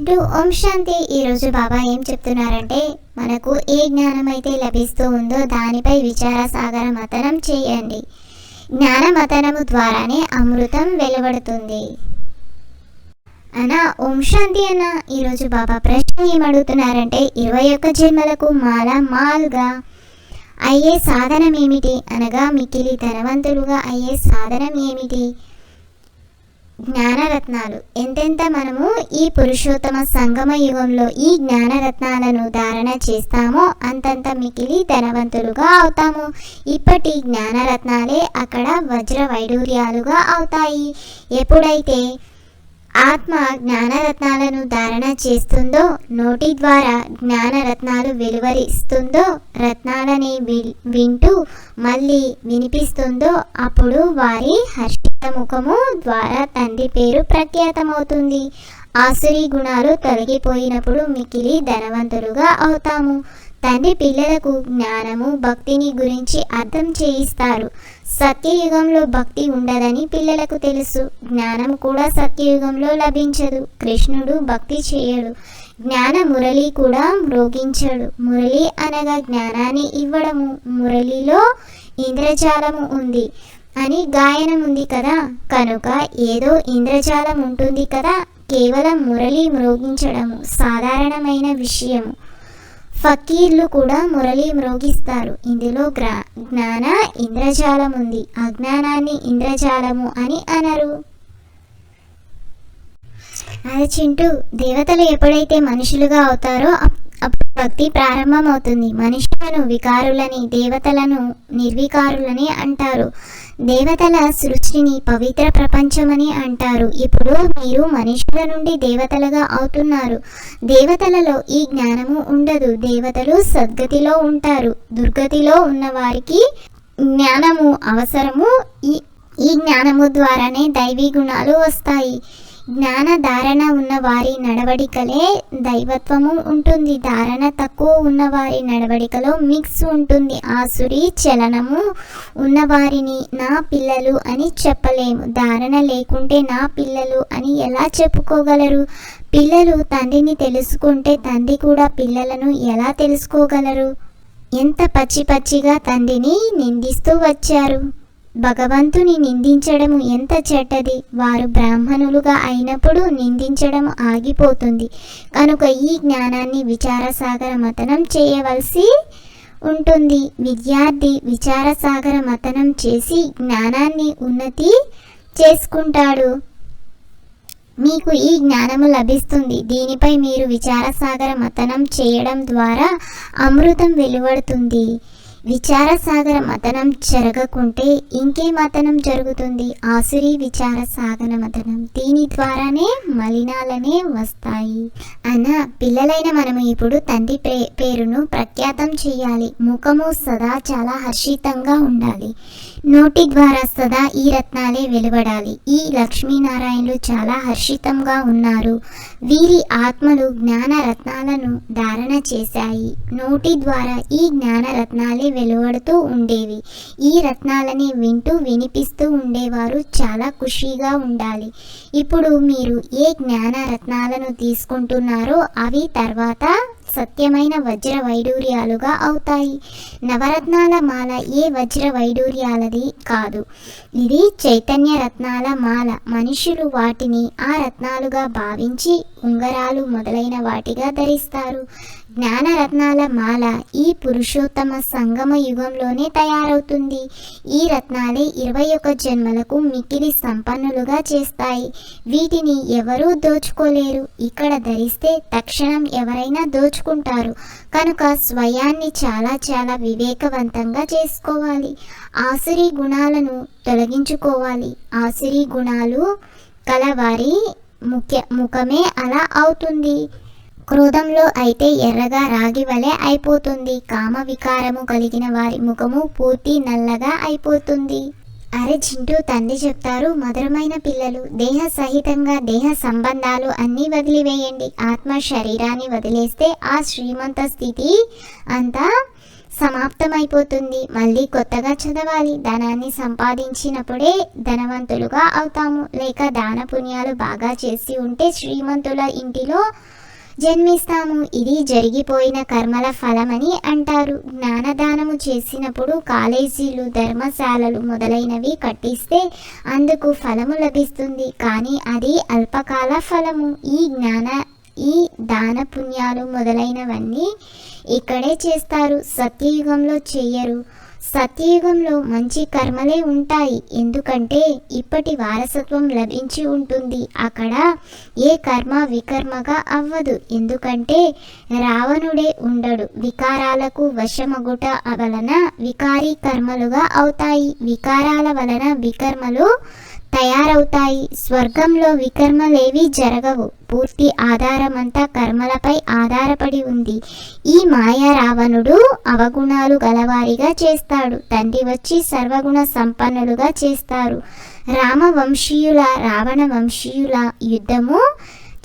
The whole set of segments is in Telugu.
చింటూ ఓం శాంతి ఈరోజు బాబా ఏం చెప్తున్నారంటే మనకు ఏ జ్ఞానం అయితే లభిస్తూ ఉందో దానిపై విచార సాగర మతనం చేయండి. జ్ఞాన మతనము ద్వారానే అమృతం వెలువడుతుంది. అనా ఓం శాంతి అన్న ఈరోజు బాబా ప్రశ్న ఏమడుగుతున్నారంటే ఇరవై ఒక్క జన్మలకు మాల మాల్గా. అయ్యే సాధనం ఏమిటి అనగా మిక్కిలి ధనవంతులుగా అయ్యే సాధనం ఏమిటి జ్ఞానరత్నాలు. ఎంతెంత మనము ఈ పురుషోత్తమ సంగమ యుగంలో ఈ జ్ఞానరత్నాలను ధారణ చేస్తామో అంతంత మికిలి ధనవంతులుగా అవుతాము. ఇప్పటి జ్ఞానరత్నాలే అక్కడ వజ్ర వైడూర్యాలుగా అవుతాయి. ఎప్పుడైతే ఆత్మ జ్ఞానరత్నాలను ధారణ చేస్తుందో నోటి ద్వారా జ్ఞానరత్నాలు వెలువరిస్తుందో రత్నాలని వి- వింటూ మళ్ళీ వినిపిస్తుందో అప్పుడు వారి హర్షి ముఖము ద్వారా తండ్రి పేరు ప్రఖ్యాతమవుతుంది. ఆసురీ గుణాలు తొలగిపోయినప్పుడు మికిలి ధనవంతులుగా అవుతాము. తండ్రి పిల్లలకు జ్ఞానము భక్తిని గురించి అర్థం చేయిస్తారు. సత్యయుగంలో భక్తి ఉండదని పిల్లలకు తెలుసు. జ్ఞానం కూడా సత్యయుగంలో లభించదు. కృష్ణుడు భక్తి చేయడు. జ్ఞాన మురళి కూడా మ్రోగించడు. మురళి అనగా జ్ఞానాన్ని ఇవ్వడము. మురళిలో ఇంద్రజాలము ఉంది. అని గాయనం ఉంది కదా. కనుక ఏదో ఇంద్రజాలం ఉంటుంది కదా. కేవలం మురళి మ్రోగించడము సాధారణమైన విషయము. ఫకీర్లు కూడా మురళి మ్రోగిస్తారు. ఇందులో గ్రా జ్ఞాన ఇంద్రజాలం ఉంది అజ్ఞానాన్ని ఇంద్రజాలము అని అనరు. అది చింటూ దేవతలు ఎప్పుడైతే మనుషులుగా అవుతారో అప్పుడు భక్తి ప్రారంభమవుతుంది. మనుషులను వికారులని దేవతలను నిర్వికారులని అంటారు. దేవతల సృష్టిని పవిత్ర ప్రపంచమని అంటారు. ఇప్పుడు మీరు మనుషుల నుండి దేవతలుగా అవుతున్నారు. దేవతలలో ఈ జ్ఞానము ఉండదు. దేవతలు సద్గతిలో ఉంటారు. దుర్గతిలో ఉన్న వారికి జ్ఞానము అవసరము. ఈ ఈ జ్ఞానము ద్వారానే దైవీ గుణాలు వస్తాయి. జ్ఞాన ధారణ ఉన్న వారి నడవడికలే దైవత్వము ఉంటుంది. ధారణ తక్కువ ఉన్న వారి నడవడికలో మిక్స్ ఉంటుంది. ఆసురి చలనము ఉన్నవారిని నా పిల్లలు అని చెప్పలేము. ధారణ లేకుంటే నా పిల్లలు అని ఎలా చెప్పుకోగలరు? పిల్లలు తండ్రిని తెలుసుకుంటే తండ్రి కూడా పిల్లలను ఎలా తెలుసుకోగలరు? ఎంత పచ్చి పచ్చిగా తండ్రిని నిందిస్తూ వచ్చారు? భగవంతుని నిందించడము ఎంత చెడ్డది? వారు బ్రాహ్మణులుగా అయినప్పుడు నిందించడం ఆగిపోతుంది. కనుక ఈ జ్ఞానాన్ని విచారసాగర మతనం చేయవలసి ఉంటుంది. విద్యార్థి విచారసాగర మతనం చేసి జ్ఞానాన్ని ఉన్నతి చేసుకుంటాడు. మీకు ఈ జ్ఞానము లభిస్తుంది. దీనిపై మీరు విచారసాగర మతనం చేయడం ద్వారా అమృతం వెలువడుతుంది. విచారసాగర మతనం జరగకుంటే ఇంకే మతనం జరుగుతుంది. ఆసురి విచారసాగర మతనం దీని ద్వారానే మలినాలనే వస్తాయి. అన్న పిల్లలైన మనము ఇప్పుడు తండ్రి పే పేరును ప్రఖ్యాతం చేయాలి. ముఖము సదా చాలా హర్షితంగా ఉండాలి. నోటి ద్వారా సదా ఈ రత్నాలే వెలువడాలి. ఈ లక్ష్మీనారాయణులు చాలా హర్షితంగా ఉన్నారు. వీరి ఆత్మలు జ్ఞాన రత్నాలను ధారణ చేశాయి. నోటి ద్వారా ఈ జ్ఞాన రత్నాలే వెలువడుతూ ఉండేవి. ఈ రత్నాలని వింటూ వినిపిస్తూ ఉండేవారు చాలా ఖుషీగా ఉండాలి. ఇప్పుడు మీరు ఏ జ్ఞాన రత్నాలను తీసుకుంటున్నారో అవి తర్వాత సత్యమైన వజ్ర వైడూర్యాలుగా అవుతాయి. నవరత్నాల మాల ఏ వజ్ర వైడూర్యాలది కాదు. ఇది చైతన్య రత్నాల మాల. మనుషులు వాటిని ఆ రత్నాలుగా భావించి ఉంగరాలు మొదలైన వాటిగా ధరిస్తారు. జ్ఞానరత్నాల మాల ఈ పురుషోత్తమ సంగమ యుగంలోనే తయారవుతుంది. ఈ రత్నాలే ఇరవై ఒక జన్మలకు మిక్కిలి సంపన్నులుగా చేస్తాయి. వీటిని ఎవరూ దోచుకోలేరు. ఇక్కడ ధరిస్తే తక్షణం ఎవరైనా దోచుకుంటారు. కనుక స్వయాన్ని చాలా చాలా వివేకవంతంగా చేసుకోవాలి. ఆసురి గుణాలను తొలగించుకోవాలి. ఆసురి గుణాలు కలవారి ముఖ్య ముఖమే అలా అవుతుంది. క్రోధంలో అయితే ఎర్రగా రాగి వలె అయిపోతుంది. కామ వికారము కలిగిన వారి ముఖము పూర్తి నల్లగా అయిపోతుంది. అరే చింటూ తండ్రి చెప్తారు మధురమైన పిల్లలు దేహ సహితంగా దేహ సంబంధాలు అన్నీ వదిలివేయండి. ఆత్మ శరీరాన్ని వదిలేస్తే ఆ శ్రీమంత స్థితి అంతా సమాప్తమైపోతుంది. మళ్ళీ కొత్తగా చదవాలి. ధనాన్ని సంపాదించినప్పుడే ధనవంతులుగా అవుతాము. లేక దాన పుణ్యాలు బాగా చేసి ఉంటే శ్రీమంతుల ఇంటిలో జన్మిస్తాము. ఇది జరిగిపోయిన కర్మల ఫలమని అంటారు. జ్ఞానదానము చేసినప్పుడు కాలేజీలు ధర్మశాలలు మొదలైనవి కట్టిస్తే అందుకు ఫలము లభిస్తుంది. కానీ అది అల్పకాల ఫలము. ఈ జ్ఞాన ఈ దాన పుణ్యాలు మొదలైనవన్నీ ఇక్కడే చేస్తారు. సత్యయుగంలో చెయ్యరు సత్యయుగంలో మంచి కర్మలే ఉంటాయి. ఎందుకంటే ఇప్పటి వారసత్వం లభించి ఉంటుంది. అక్కడ ఏ కర్మ వికర్మగా అవ్వదు. ఎందుకంటే రావణుడే ఉండడు. వికారాలకు వశమగుట వలన వికారీ కర్మలుగా అవుతాయి. వికారాల వలన వికర్మలు తయారవుతాయి. స్వర్గంలో వికర్మలేవి జరగవు. పూర్తి ఆధారమంతా కర్మలపై ఆధారపడి ఉంది. ఈ మాయా రావణుడు అవగుణాలు గలవారిగా చేస్తాడు. తండ్రి వచ్చి సర్వగుణ సంపన్నులుగా చేస్తారు. రామవంశీయుల రావణ వంశీయుల యుద్ధము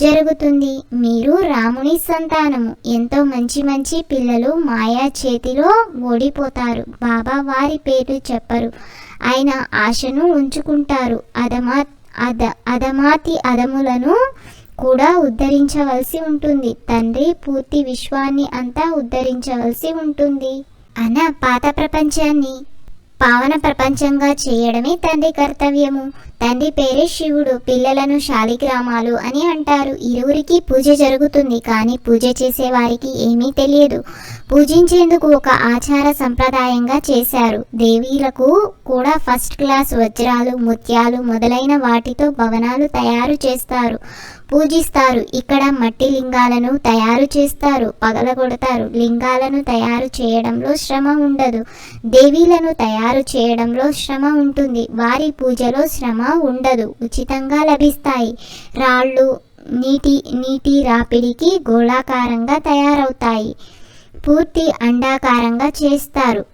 జరుగుతుంది. మీరు రాముని సంతానము. ఎంతో మంచి మంచి పిల్లలు మాయా చేతిలో ఓడిపోతారు. బాబా వారి పేరు చెప్పరు. ఆయన ఆశను ఉంచుకుంటారు. అదమా అద అదమాతి అదములను కూడా ఉద్ధరించవలసి ఉంటుంది. తండ్రి పూర్తి విశ్వాన్ని అంతా ఉద్ధరించవలసి ఉంటుంది. అన్న పాత ప్రపంచాన్ని పావన ప్రపంచంగా చేయడమే తండ్రి కర్తవ్యము. తండ్రి పేరే శివుడు పిల్లలను శాలిగ్రామాలు అని అంటారు. ఇరువురికి పూజ జరుగుతుంది కానీ పూజ చేసే వారికి ఏమీ తెలియదు. పూజించేందుకు ఒక ఆచార సంప్రదాయంగా చేశారు. దేవీలకు కూడా ఫస్ట్ క్లాస్ వజ్రాలు ముత్యాలు మొదలైన వాటితో భవనాలు తయారు చేస్తారు పూజిస్తారు. ఇక్కడ మట్టి లింగాలను తయారు చేస్తారు పగలగొడతారు. లింగాలను తయారు చేయడంలో శ్రమ ఉండదు. దేవీలను తయారు చేయడంలో శ్రమ ఉంటుంది. వారి పూజలో శ్రమ ఉండదు. ఉచితంగా లభిస్తాయి. రాళ్ళు నీటి నీటి రాపిడికి గోళాకారంగా తయారవుతాయి. పూర్తి అండాకారంగా చేస్తారు.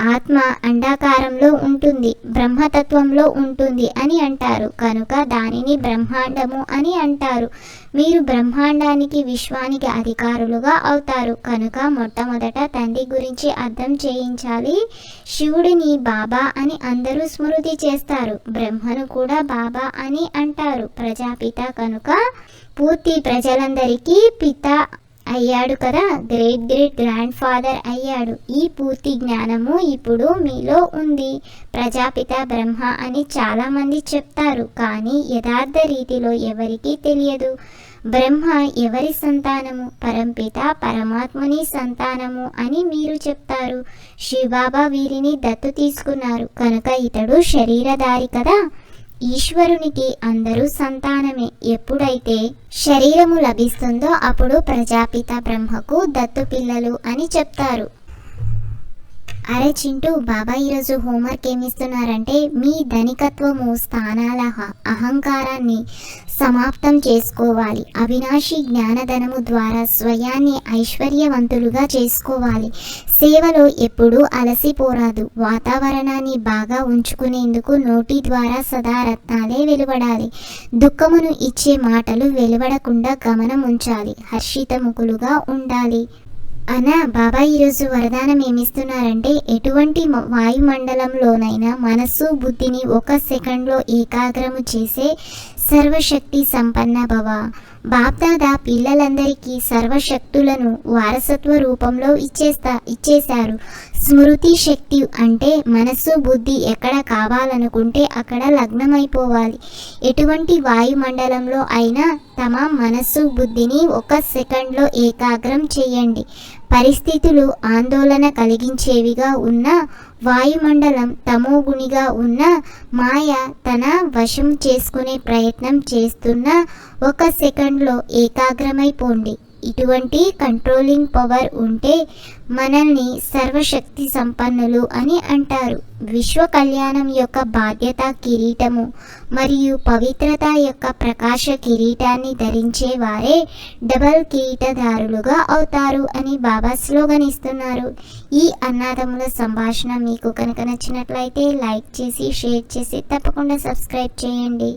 ఆత్మ అండాకారంలో ఉంటుంది బ్రహ్మతత్వంలో ఉంటుంది అని అంటారు. కనుక దానిని బ్రహ్మాండము అని అంటారు. మీరు బ్రహ్మాండానికి విశ్వానికి అధికారులుగా అవుతారు. కనుక మొట్టమొదట తండ్రి గురించి అర్థం చేయించాలి. శివుడిని బాబా అని అందరూ స్మృతి చేస్తారు. బ్రహ్మను కూడా బాబా అని అంటారు. ప్రజాపిత కనుక పూర్తి ప్రజలందరికీ పిత అయ్యాడు కదా? గ్రేట్ గ్రేట్ గ్రాండ్ ఫాదర్ అయ్యాడు. ఈ పూర్తి జ్ఞానము ఇప్పుడు మీలో ఉంది. ప్రజాపిత బ్రహ్మ అని చాలామంది చెప్తారు కానీ యథార్థ రీతిలో ఎవరికీ తెలియదు. బ్రహ్మ ఎవరి సంతానము? పరంపిత పరమాత్ముని సంతానము అని మీరు చెప్తారు. శివబాబా వీరిని దత్తు తీసుకున్నారు. కనుక ఇతడు శరీరధారి కదా? ఈశ్వరునికి అందరూ సంతానమే. ఎప్పుడైతే శరీరము లభిస్తుందో అప్పుడు ప్రజాపిత బ్రహ్మకు దత్తు పిల్లలు అని చెప్తారు. అరే చింటూ బాబా ఈరోజు హోంవర్క్ ఏమిస్తున్నారంటే మీ ధనికత్వము స్థానాల అహంకారాన్ని సమాప్తం చేసుకోవాలి. అవినాశి జ్ఞానధనము ద్వారా స్వయాన్ని ఐశ్వర్యవంతులుగా చేసుకోవాలి. సేవలో ఎప్పుడూ అలసిపోరాదు వాతావరణాన్ని బాగా ఉంచుకునేందుకు నోటి ద్వారా సదా రత్నాలే వెలువడాలి. దుఃఖమును ఇచ్చే మాటలు వెలువడకుండా గమనం ఉంచాలి హర్షితముఖులుగా ఉండాలి. అనా బాబా ఈరోజు వరదానం ఏమిస్తున్నారంటే ఎటువంటి వాయుమండలంలోనైనా మనస్సు బుద్ధిని ఒక సెకండ్లో ఏకాగ్రము చేసే సర్వశక్తి సంపన్న భవ. బాప్దాదా పిల్లలందరికీ సర్వశక్తులను వారసత్వ రూపంలో ఇచ్చేస్తా ఇచ్చేశారు. స్మృతి శక్తి అంటే మనస్సు బుద్ధి ఎక్కడ కావాలనుకుంటే అక్కడ లగ్నమైపోవాలి. ఎటువంటి వాయుమండలంలో అయినా తమ మనస్సు బుద్ధిని ఒక సెకండ్లో ఏకాగ్రం చేయండి. పరిస్థితులు ఆందోళన కలిగించేవిగా ఉన్న వాయుమండలం తమోగుణిగా ఉన్న మాయ తన వశం చేసుకునే ప్రయత్నం చేస్తున్న ఒక సెకండ్లో ఏకాగ్రమైపోండి. ఇటువంటి కంట్రోలింగ్ పవర్ ఉంటే మనల్ని సర్వశక్తి సంపన్నులు అని అంటారు. విశ్వ కళ్యాణం యొక్క బాధ్యత కిరీటము మరియు పవిత్రత యొక్క ప్రకాశ కిరీటాన్ని ధరించే వారే డబల్ కిరీటదారులుగా అవుతారు అని బాబా స్లోగన్ ఇస్తున్నారు. ఈ అన్నాదముల సంభాషణ మీకు కనుక నచ్చినట్లయితే లైక్ చేసి షేర్ చేసి తప్పకుండా సబ్స్క్రైబ్ చేయండి.